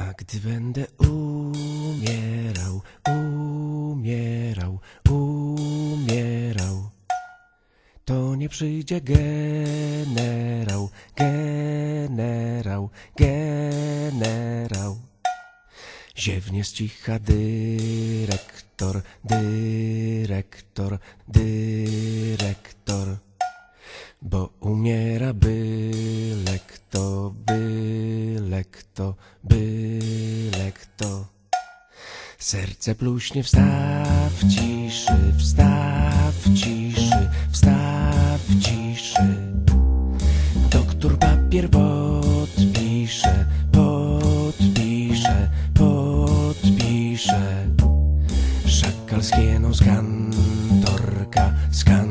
A gdy będę umierał, umierał, umierał, to nie przyjdzie generał, generał, generał. Ziewnie z cicha dyrektor, dyrektor, dyrektor. Bo umiera byle kto, byle kto, byle kto. Serce pluśnie, wstaw ciszy, wstaw ciszy, wstaw ciszy. Doktor papier podpisze, podpisze, podpisze. Szakal z kantorka, z kantorka,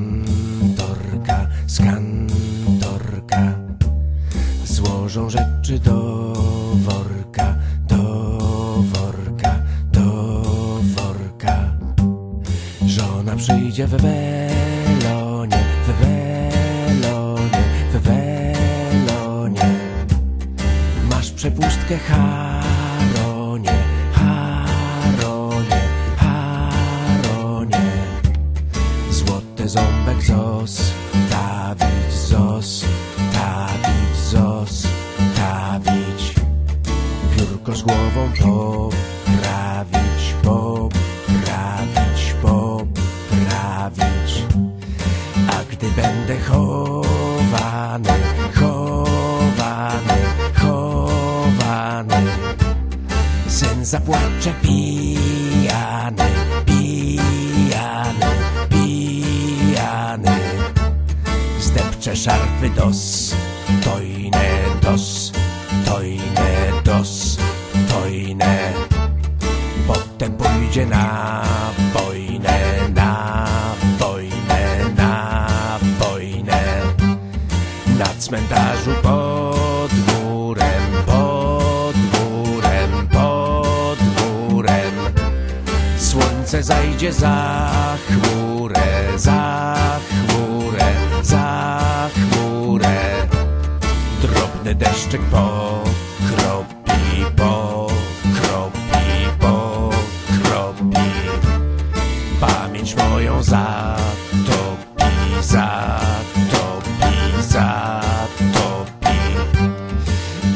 Złożą rzeczy do worka, do worka, do worka. Żona przyjdzie w welonie, w welonie, w welonie. Masz przepustkę Haronie, Haronie, Haronie. Złoty ząbek zostawić, zostawić, Piórko z głową poprawić, poprawić, poprawić. A gdy będę chowany, chowany, chowany, syn zapłacze pijany, pijany, pijany. Zdepcze szarfy dos, tojne dos, Potem pójdzie na wojnę, na wojnę, na wojnę. Na cmentarzu pod murem, pod murem, pod murem. Słońce zajdzie za chmurę, za chmurę, za chmurę. Drobny deszczyk pokropi, Pamięć moją zatopi, zatopi, zatopi.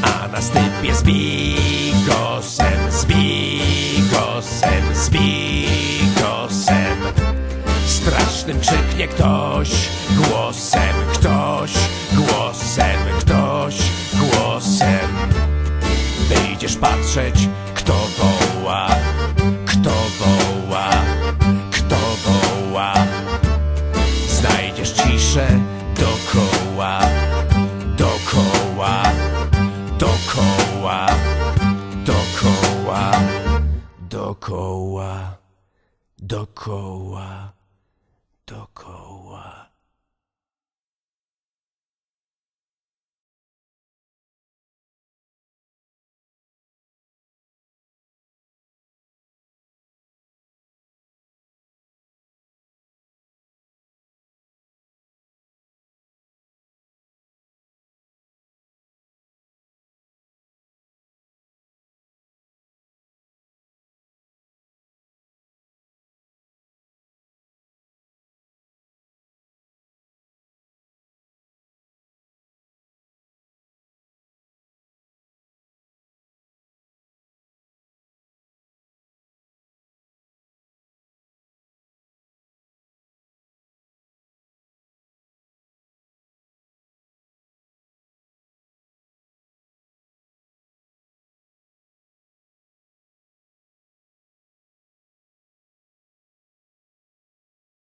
A na stypie z bigosem, z bigosem, z bigosem. Strasznym krzyknie ktoś głosem, ktoś głosem, ktoś głosem. Wyjdziesz patrzeć, kto woła, Znajdziesz ciszę dokoła, dokoła, dokoła, dokoła, dokoła, dokoła, dokoła.